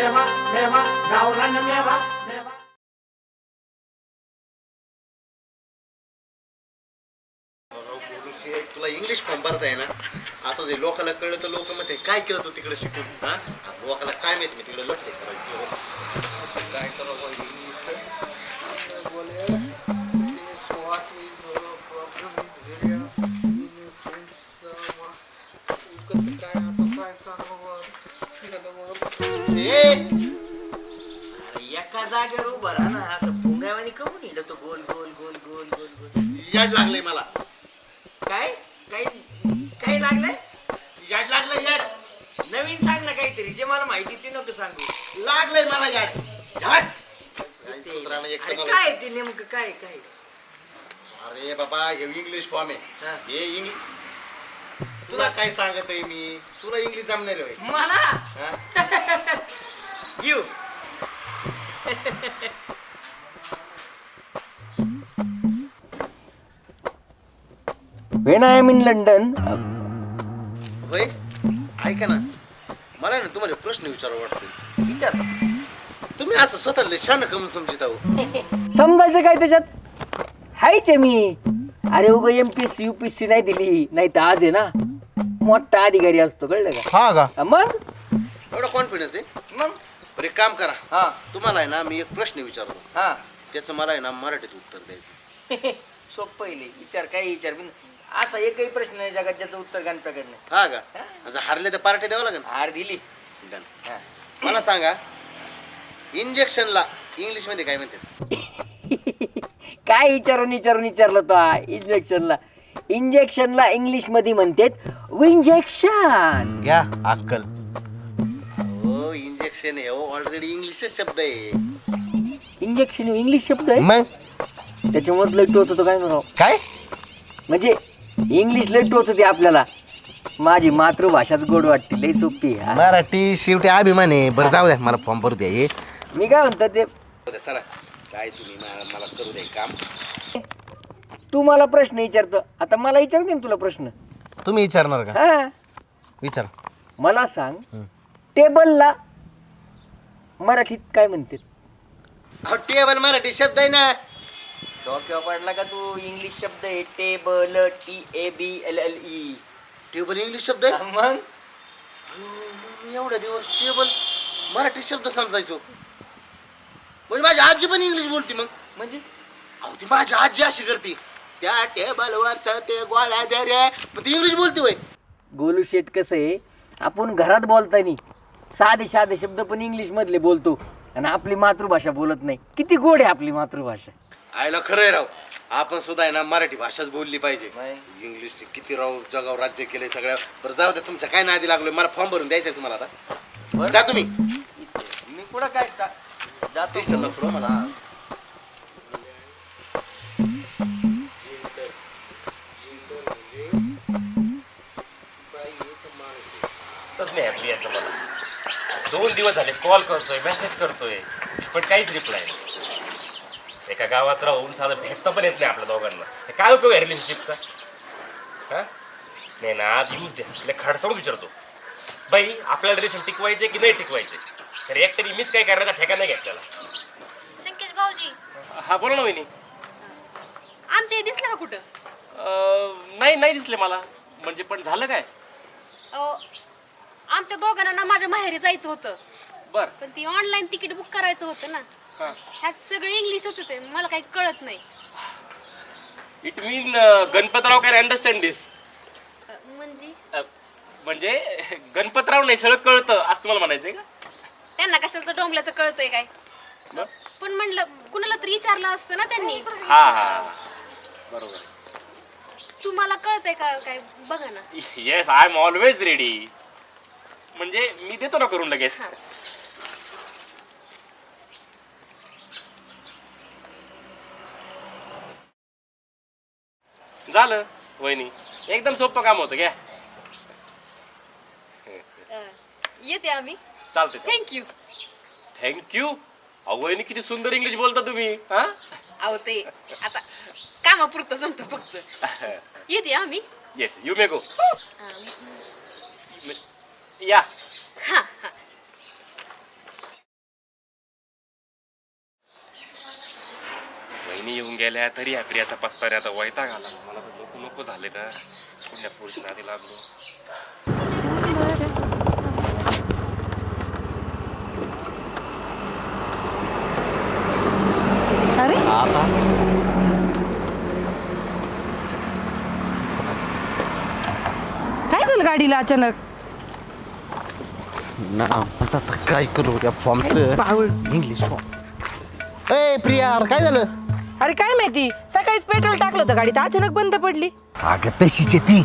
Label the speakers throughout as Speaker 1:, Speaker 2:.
Speaker 1: मेवा मेवा गावरान मेवा मेवा.
Speaker 2: तुला इंग्लिश फॉर्म भरता आहे ना आता ते लोकांना कळलं तर लोक म्हणते काय केलं तू तिकडे शिकून? हा? लोकांना काय माहिती मी तिकडे लढते करायची. असं काय करावं
Speaker 3: इंग्लिश जागेवर उभा राहा ना. असं भुंगावानी कमून येईल तो गोल गोल गोल गोल गोल गोल.
Speaker 2: याड लागलंय मला.
Speaker 3: काय? काय? काय लागलंय?
Speaker 2: याड लागलंय याड
Speaker 3: नवीन सांग ना काहीतरी. जे मला माहिती ते नको सांगू.
Speaker 2: लागलंय मला याड. काय सुंदरानं एक
Speaker 3: अरे
Speaker 2: तर मला-
Speaker 3: काय ते नेमकं? काय काय
Speaker 2: अरे बाबा हे इंग्लिश फॉर्म
Speaker 3: हा.
Speaker 2: आहे. हे. इंग्लिश तुला काय सांगतोय मी? तुला इंग्लिश जमणार आहे
Speaker 3: मला?
Speaker 2: हा?
Speaker 3: When I am in London,
Speaker 2: होय ऐका ना. मला ना तुम्हाला प्रश्न विचार वाटतोय.
Speaker 3: विचार
Speaker 2: तुम्ही असं स्वतःला शान कमी समजित आहो.
Speaker 3: समजायचं काय त्याच्यात? हायच आहे मी. अरे उग M P S U P C नाही दिली नाही तर आज आहे ना. मोठा अधिकारी असतो कळलं का?
Speaker 2: हा का?
Speaker 3: मग?
Speaker 2: एवढा कॉन्फिडन्स आहे?
Speaker 3: मग?
Speaker 2: बरं एक काम करा.
Speaker 3: हा.
Speaker 2: तुम्हाला आहे ना मी एक प्रश्न विचारतो.
Speaker 3: हा.
Speaker 2: त्याचं मला आहे ना मराठीत उत्तर द्यायचं.
Speaker 3: सोप पहिले. विचार काय विचार? बिन असा एकही प्रश्न नाही जगात ज्याचं उत्तर गाणप्रकट नाही.
Speaker 2: हा का? असं हारले तर पार्टी द्यावं लागेल.
Speaker 3: हार दिली.
Speaker 2: Done.
Speaker 3: हा.
Speaker 2: मला सांगा इंजेक्शनला इंग्लिशमध्ये काय म्हणतात?
Speaker 3: काय विचारून विचारून विचारलं तो इंजेक्शनला? इंजेक्शनला इंग्लिशमध्ये म्हणतात विंजेक्शन
Speaker 2: घ्या अक्कल. इंजेक्शन आहे. हो ऑलरेडी इंग्लिशच शब्द आहे.
Speaker 3: इंजेक्शन इंग्लिश शब्द आहे?
Speaker 2: मग?
Speaker 3: त्याच्यामुळे लय टोच होतो काय म्हणू
Speaker 2: काय?
Speaker 3: म्हणजे इंग्लिश लय टोच होते आपल्याला. माझी मातृभाषाच गोड वाटते लय सोपी आहे, हा.
Speaker 2: मराठी शेवटी अभिमान आहे. बरं जाऊ द्या मला फॉर्म भरू द्या ये.
Speaker 3: मी काय म्हणतो ते
Speaker 2: चला. काय तुम्ही मला मला करू द्या काम.
Speaker 3: तू मला प्रश्न विचारतो. आता मला विचारते ना तुला प्रश्न.
Speaker 2: तुम्ही विचारणार का?
Speaker 3: हा.
Speaker 2: विचार.
Speaker 3: मला सांग टेबलला मराठीत काय म्हणते
Speaker 2: टेबल मराठी शब्द आहे ना.
Speaker 3: डोक्यावर पडला का तू? इंग्लिश शब्द आहे. Table T A B L E E
Speaker 2: table English शब्द आहे?
Speaker 3: मग?
Speaker 2: मी एवढ्या दिवस टेबल मराठी शब्द समजायचो. म्हणजे माझी आजी पण इंग्लिश बोलती मग.
Speaker 3: म्हणजे?
Speaker 2: अहो ती माझी आजी अशी करते. त्या टेबलवरच ते गोळ्या द्या रे. पण ती इंग्लिश बोलते वय.
Speaker 3: गोलू शेट कसं आहे? आपण घरात बोलतानी साधे साधे शब्द पण इंग्लिश मधले बोलतो. आणि आपली मातृभाषा बोलत नाही. किती गोड आहे आपली मातृभाषा.
Speaker 2: आयला खरं आहे राव. आपण सुद्धा आहे ना मराठी भाषाच बोलली पाहिजे. इंग्लिशने किती राव जगावर राज्य केलंय सगळ्या. बरं जाऊ द्या तुमच्या काय नादी लागलोय? मला फॉर्म भरून द्यायचंय तुम्हाला आता. जा तुम्ही.
Speaker 3: मी कुठं काय जातो.
Speaker 2: नको मला.
Speaker 4: नाही याचं मला. दोन दिवस झाले कॉल करतोय मेसेज करतोय पण काहीच रिप्लाय नाही. एका गावात राहून साधं भेटता पण येत नाही आपल्या दोघांना. हे काय उपयोग आहे रिलेशनशिपचा हा? नाही ना आज यूज द्या. तिला खडसावून विचारतो. बाई आपल्याला रिलेशन टिकवायचे की नाही टिकवायचे? तर एकतरी मीच काय करण्याचा ठेका नाही घेतलेला.
Speaker 5: संकेश भाऊजी.
Speaker 4: हा बोला ना वहिनी.
Speaker 5: आमच्या इथे दिसलं का कुठं?
Speaker 4: अं, नाही नाही दिसले मला. म्हणजे पण झालं काय?
Speaker 5: अहो, आमच्या दोघांना ना माझ्या माहेरी जायचं होतं.
Speaker 4: बर.
Speaker 5: पण ती ऑनलाईन तिकीट बुक करायचं होतं ना. ह्यात सगळे इंग्लिश होते मला काही कळत नाही.
Speaker 4: It mean Ganpatrao can understand this
Speaker 5: uh, म्हणजे?
Speaker 4: म्हणजे गणपतराव नाही सगळं कळतं असं तुम्हाला म्हणायचंय का?
Speaker 5: त्यांना कशाचं डोंबल्याचं कळतंय काय? पण म्हणलं कुणाला तरी विचारलं असतं ना त्यांनी.
Speaker 4: हा हा बरोबर.
Speaker 5: तुम्हाला कळतंय का काय? बघा ना.
Speaker 4: Yes I am always ready म्हणजे मी देतो ना करून लगेच.
Speaker 5: हा.
Speaker 4: झालं वहिनी. एकदम सोपं काम होतं घ्या.
Speaker 5: अ, येते आम्ही.
Speaker 4: चालते
Speaker 5: थँक्यू
Speaker 4: थँक्यू अहो वहिनी किती सुंदर इंग्लिश बोलता तुम्ही हा?
Speaker 5: अहो ते आता कामापुरतं जमतं फक्त. येते आम्ही.
Speaker 4: येस यू मे गो
Speaker 5: हा
Speaker 4: या.
Speaker 5: हा येऊन
Speaker 4: गेल्या तरी या प्रियाचा पत्ता आता वैताग आला. मला तर नको नको झाले तर. कुठल्या पुरुष लागलो.
Speaker 6: अरे? काय झालं गाडीला अचानक?
Speaker 2: ना आता तर काय करू या फॉर्मचं इंग्लिश फॉर्म ए प्रिया अरे काय झालं?
Speaker 6: अरे काय माहिती सकाळीच पेट्रोल टाकलं होतं गाडीत अचानक बंद पडली.
Speaker 7: अगं तशीच आहे ती.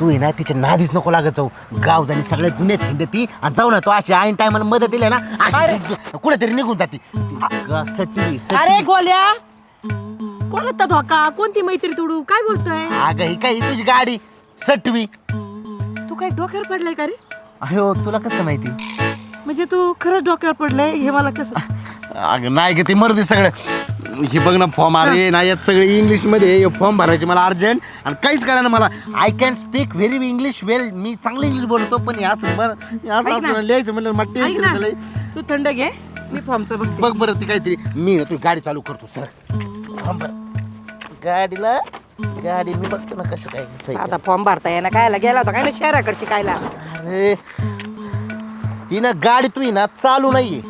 Speaker 7: तू आहे ना तिच्या नादीच नको लागत जाऊ. गाव जाणी सगळ्या दुनियेत हिंडत ती. आणि जाऊ ना तो अशी ऐन टायमाला मदत दिली ना अशी कुठेतरी निघून जाते. सटवी.
Speaker 6: अरे गोल्या! कोण होता धोका? कोणती मैत्री तोडू? काय बोलतोय?
Speaker 7: अगं ही काय ही तुझी गाडी? सटवी.
Speaker 6: तू काय डोक्यावर पडलाय का रे?
Speaker 7: अयो तुला कसं माहिती?
Speaker 6: म्हणजे तू खरंच डोक्यावर पडलाय? हे मला कसं?
Speaker 2: अगं नाही ग ते सगळं. हे बघ ना फॉर्म अरे नाही यात सगळे इंग्लिशमध्ये फॉर्म भरायचे मला अर्जंट आणि काहीच कळा ना मला.
Speaker 7: I can speak very English well मी चांगलं इंग्लिश बोलतो पण हे असं बरं हे असं
Speaker 6: ऐक ना.
Speaker 7: लिहायचं म्हणलं मला
Speaker 6: ऐक
Speaker 7: टेन्शन
Speaker 6: ना.
Speaker 7: येतं लय.
Speaker 6: तू थंड घे. मी फॉर्मचं बघते.
Speaker 2: बघ बरं ती काहीतरी.
Speaker 7: मी ना तू गाडी चालू करतो सर गाडीला? गाडी मी बघतो ना कसं काय होतंय.
Speaker 6: आता फॉर्म भरता येणार कायला गेला होता काय ना शहराकडची कायला?
Speaker 7: अरे. ही ना गाडी तू ही ना चालू नाहीये.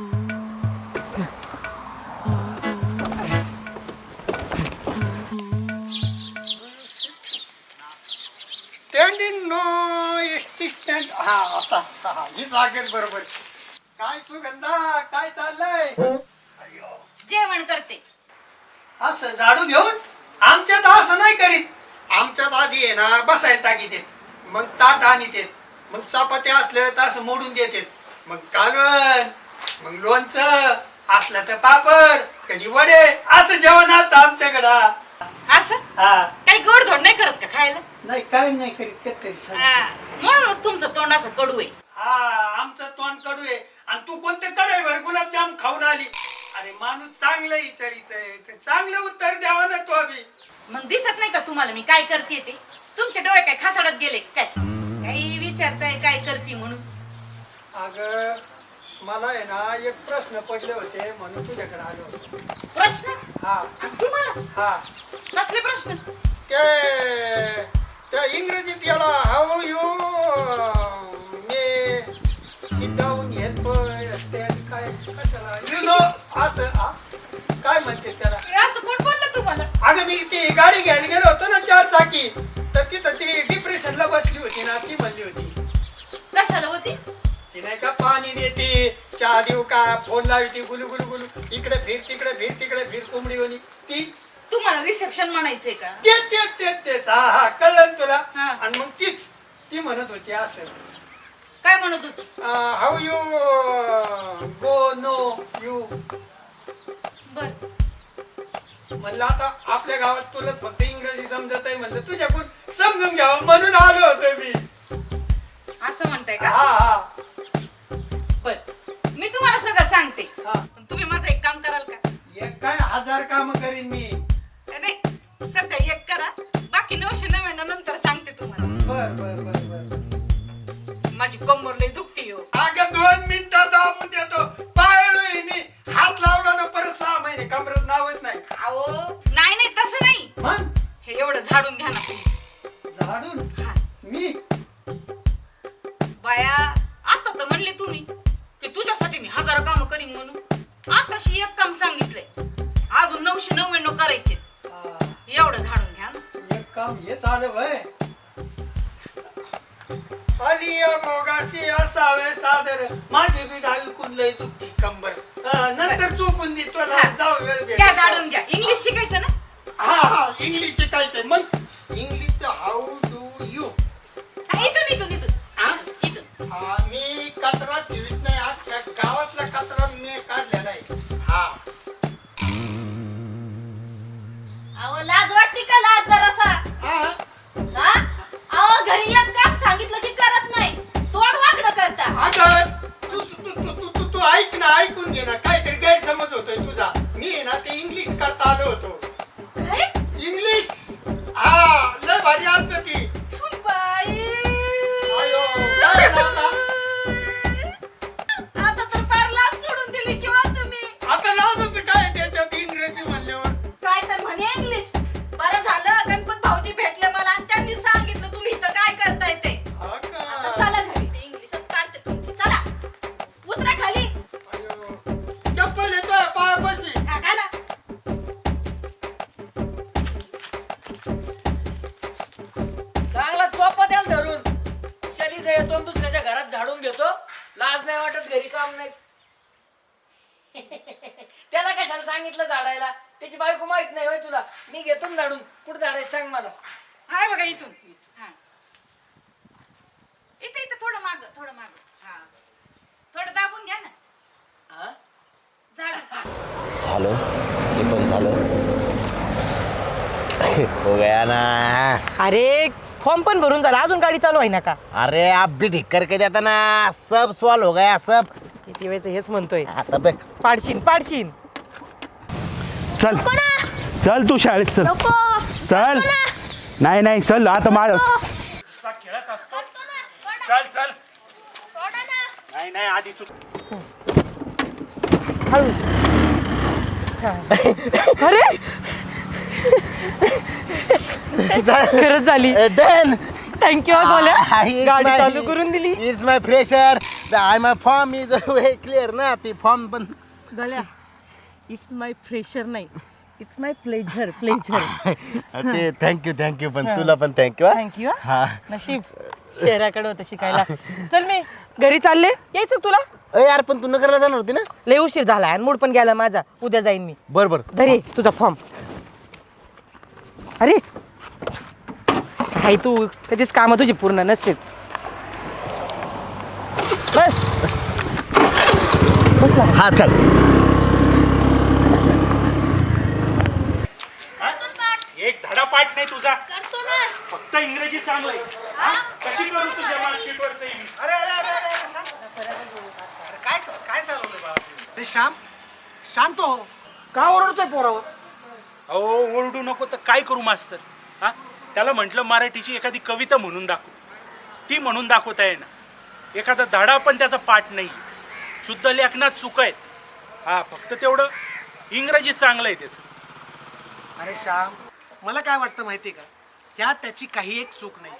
Speaker 1: स्टँडिंग नो एसटी स्टँड हा आता हा, ही. सांगेल बरोबर. काय सुगंधा काय चाललंय?
Speaker 8: जेवण करते.
Speaker 1: असं झाडू घेऊन आमच्यात असं नाही करीत. आमच्यात आधी आहे ना बसायला टाकी देत. मग ताट आणि देत. मग चपात्या असल्या तर असं मोडून देतात. मग कालवण मग लोणचं असलं तर पापड कधी वडे असं जेवण असतं आमच्याकडं.
Speaker 8: असं?
Speaker 1: हा.
Speaker 8: काही गोडधोड नाही करत का खायला?
Speaker 1: नाही काय नाही करीत
Speaker 8: हा, म्हणूनच तुमचं तोंड असं कडू आहे.
Speaker 1: हा आमचं तोंड कडू आहे. आणि तू कोणते कडे भर गुलाबजाम खाऊन आली? अरे माणूस चांगलं विचारित आहे. ते चांगलं उत्तर द्यावं ना तू अभि
Speaker 8: मग दिसत नाही का तुम्हाला मी काय करते ते? तुमचे डोळे काय खासाडत गेले काय? काही विचारताय काय करते म्हणून?
Speaker 1: अग मला आहे ना एक प्रश्न पडले होते म्हणून तुझ्याकडे आलो होतो.
Speaker 8: प्रश्न?
Speaker 1: हा.
Speaker 8: आणि तुम्हाला?
Speaker 1: हा.
Speaker 8: कसले प्रश्न?
Speaker 1: ते त्या इंग्रजीत याला हाऊ यू मे डाऊन येत काय कशाला? यु नो असं हा? काय म्हणते त्याला?
Speaker 8: हे असं कोण बोललं तुम्हाला?
Speaker 1: अगं मी ती गाडी घ्यायला गेलो होतो ना चार चाकी तर तिथं ती डिप्रेशनला बसली. ती म्हणली होती।
Speaker 8: कशाला होती?
Speaker 1: ती नाही का पाणी देते चहा देऊ का फोन लावी ती गुलू गुलू गुलू. इकडे फिर तिकडे फिर तिकडे फिर कोंबडी होती ती
Speaker 8: तुम्हाला रिसेप्शन म्हणायचंय का?
Speaker 1: तेच तेच तेच तेच. हा हा कळलं ना तुला?
Speaker 8: हा.
Speaker 1: आणि मग तीच ती म्हणत होती असं.
Speaker 8: काय म्हणत होती?
Speaker 1: How you go no you
Speaker 8: बर.
Speaker 1: म्हणलं आता आपल्या गावात तुला फक्त इंग्रजी समजत आहे म्हणलं तुझ्याकडून समजून घ्यावं म्हणून आलो होतो मी.
Speaker 8: असं म्हणताय का?
Speaker 1: हा हा.
Speaker 8: बर. मी तुम्हाला सगळं सांगते.
Speaker 1: हा.
Speaker 8: पण तुम्ही माझं एक काम कराल का?
Speaker 1: एक काय? हजार काम करीन मी.
Speaker 8: नाही सध्या एक करा. बाकी नऊशे नव्याण्णव नंतर सांगते तुम्हाला.
Speaker 1: बर बर बर बर.
Speaker 8: माझी कंबर लई दुखते हो.
Speaker 1: अगं दोन मिनिटात दाबून देतो. पाळलोय मी. हात लावला ना परत सहा महिने. कमरत नावच नाही.
Speaker 8: अहो नाही नाही तसं नाही.
Speaker 1: मग?
Speaker 8: हे एवढं झाडून घ्या ना तुम्ही.
Speaker 1: झाडून. मी
Speaker 8: बाया आता तर म्हणले तुम्ही की तुझ्यासाठी मी हजार काम करीन म्हणून. आताशी एक काम सांगितलंय. अजून नऊशे नव्याण्णव करायचे. एवढं झाडून घ्या. ना.
Speaker 1: एक काम हे चालू वय आली मोगाशी असावे सादर. माझे बी डावी कुंडलंय तुझी कंबर. हा, नंतर चुकून दे तुला
Speaker 8: हा.
Speaker 1: जाऊ वेळ भेटेल.
Speaker 8: झाडून घ्या. इंग्लिश शिकायचं ना?
Speaker 1: हा हा इंग्लिश शिकायचंय. मग हाऊ डू यू.
Speaker 8: हा, इथून इथून इथून. इथून.
Speaker 1: मी कचरा ठेवीत नाही. अख्ख्या गावातला कचरा मी काढलेला आहे हा.
Speaker 9: अहो लाज वाटते का लाज जरासा?
Speaker 1: हा?
Speaker 9: हा? अहो घरी एक काम सांगितलं की करत नाही. तोंड वाकडं करता.
Speaker 1: अगं तू तू तू तू तू तू तू ऐक ना ऐकून घे ना. काहीतरी गैरसमज होतोय तुझा. मी आहे ना ते इंग्लिश करता आलो होतो.
Speaker 3: सांगितलं झाडायला. त्याची बायको माहीत नाही होय तुला. मी घेतो ना झाडून. कुठं झाडायचं सांग मला.
Speaker 8: हाय बघा इथून. हा. इथं इथं थोडं माग थोडं माग. हा. थोडं दाबून घ्या ना.
Speaker 3: हा?
Speaker 8: झाड.
Speaker 2: झालं. ते पण झालं. हो गया ना.
Speaker 6: अरे फॉर्म पण भरून झाला. अजून गाडी चालू आहे ना का?
Speaker 2: अरे आप भी ठीक करके देता ना? सब सॉल्व हो गया सब.
Speaker 6: किती वेळेस हेच म्हणतोय.
Speaker 2: आता बघ.
Speaker 6: पाडशीन पाडशीन.
Speaker 10: चल. चल तू शाळेत चल. चल. नाही नाही चल आता माझ
Speaker 5: खेळत असतो.
Speaker 10: चल चल.
Speaker 5: सोडा ना.
Speaker 10: नाही नाही आधी तू.
Speaker 6: अरे. खरंच झाली.
Speaker 2: डन.
Speaker 6: थँक्यू बोल्या गाडी चालू करून दिली.
Speaker 2: It's my fresher I my form is way clear ना? ती फॉर्म पण
Speaker 6: गल्या इट्स माय फ्रेशर नाही. इट्स माय प्लेझर प्लेझर
Speaker 2: ते थँक्यू थँक्यू पण तुला पण थँक्यू
Speaker 6: थँक्यू
Speaker 2: हा.
Speaker 6: नशीब. शहराकडे होतं शिकायला. चल मी घरी चालले. यायचं तुला?
Speaker 2: यार पण तू नगरला जाणार होती ना?
Speaker 6: लय उशीर झाला आणि मूड पण गेला माझा. उद्या जाईन मी.
Speaker 2: बर बर.
Speaker 6: धरे तुझा फॉर्म अरे! काही तू कधीच कामं तुझी पूर्ण नसतील. बस. बसला
Speaker 2: हा चल
Speaker 10: एक नाही तुझा.
Speaker 5: करतो ना.
Speaker 10: फक्त इंग्रजी चांगलं आहे. हा? कशी करू तुझ्या मार्केटवरचं
Speaker 11: अरे अरे अरे अरे अरे, शांत. अरे काय काय चालवलंय बाळा? श्याम शांत हो. का ओरडतोय पोरावर?
Speaker 10: अहो ओरडू नको तर काय करू मास्तर? हा? त्याला म्हटलं मराठीची एखादी कविता म्हणून दाखव. ती म्हणून दाखवता येईना. एखादा धडा पण त्याचा पाठ नाही. शुद्ध लेखनात चुक आहेत. हा फक्त तेवढं इंग्रजी चांगलं आहे त्याचं.
Speaker 11: अरे श्याम मला काय वाटतं माहिती का? ह्या त्याची काही एक चूक नाही.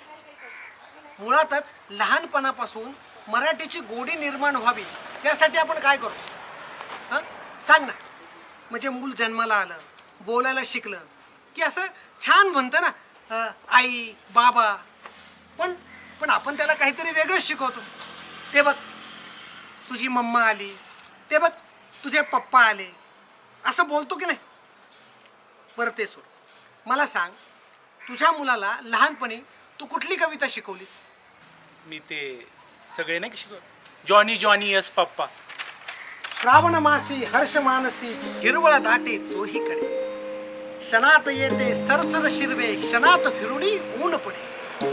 Speaker 11: मुळातच लहानपणापासून मराठीची गोडी निर्माण व्हावी त्यासाठी आपण काय करतो हां? सांग ना. म्हणजे मूल जन्माला आलं बोलायला शिकलं की असं छान म्हणतं ना आई बाबा. पण पण आपण त्याला काहीतरी वेगळंच शिकवतो. ते बघ तुझी मम्मा आली ते बघ तुझे पप्पा आले. असं बोलतो की नाही? बरं ते सोड. मला सांग तुझ्या मुलाला लहानपणी तू कुठली कविता शिकवलीस?
Speaker 10: मी ते सगळे नाही शिकव जॉनी जॉनी यस पप्पा.
Speaker 11: श्रावण मासी हर्ष मानसी हिरवळ दाटे चोहीकडे. क्षणात येते सरसर शिरवे क्षणात फिरुणी ऊन पडे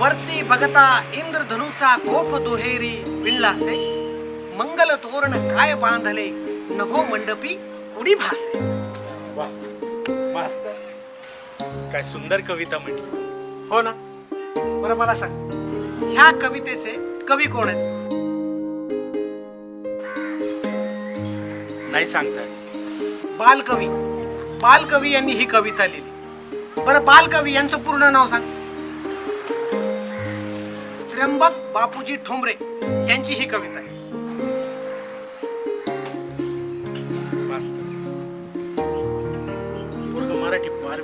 Speaker 11: वरती बघता इंद्रधनुचा कोप दुहेरी विणलासे मंगल तोरण काय बांधले नभो मंडपी कुणी भासे.
Speaker 10: काय सुंदर कविता म्हटली.
Speaker 11: हो ना. बरं मला सांग. ह्या कवितेचे कवी कोण आहेत?
Speaker 10: नाही सांगता येत.
Speaker 11: बालकवी. बालकवी यांनी ही कविता लिहिली. बरं बालकवी यांचं पूर्ण नाव सांग. त्र्यंबक बापूजी ठोंबरे यांची ही कविता आहे.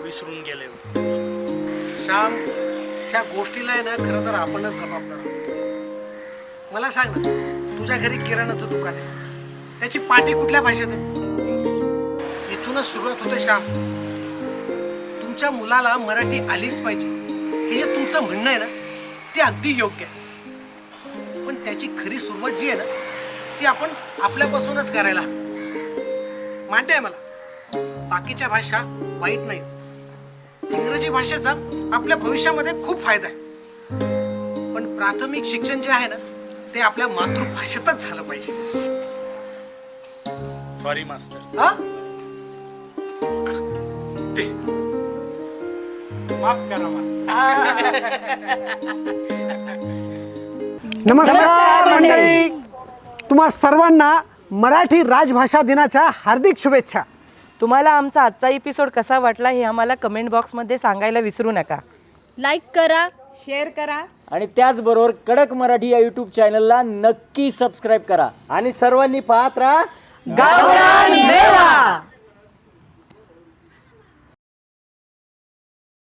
Speaker 10: विसरून गेले.
Speaker 11: श्याम ह्या गोष्टीला आहे ना खरं तर आपणच जबाबदार आहोत. मला सांग ना तुझ्या घरी किराणाचं दुकान आहे. त्याची पाटी कुठल्या भाषेत आहे? इथूनच सुरुवात होते श्याम. तुमच्या मुलाला मराठी आलीच पाहिजे. हे जे तुमचं म्हणणं आहे ना ते अगदी योग्य आहे. पण त्याची खरी सुरुवात जी आहे ना ती आपण आपल्यापासूनच करायला मान्य आहे मला. बाकीच्या भाषा वाईट नाहीत. इंग्रजी भाषेचा आपल्या भविष्यामध्ये खूप फायदा आहे. पण प्राथमिक शिक्षण जे आहे ना ते आपल्या मातृभाषेतच झालं पाहिजे.
Speaker 10: सॉरी मास्तर
Speaker 11: हा?
Speaker 10: ते माफ करा मास्तर
Speaker 11: नमस्कार मंडळी. तुम्हा सर्वांना मराठी राजभाषा दिनाच्या हार्दिक शुभेच्छा.
Speaker 6: तुम्हाला आमचा आजचा एपिसोड कसा वाटला हे आम्हाला कमेंट बॉक्समध्ये सांगायला विसरू नका.
Speaker 5: लाईक करा
Speaker 8: शेअर करा.
Speaker 3: आणि त्याचबरोबर कडक मराठी या यूट्यूब चॅनलला नक्की सबस्क्राईब करा.
Speaker 2: आणि सर्वांनी पाहत राहा.
Speaker 6: गावरान मेवा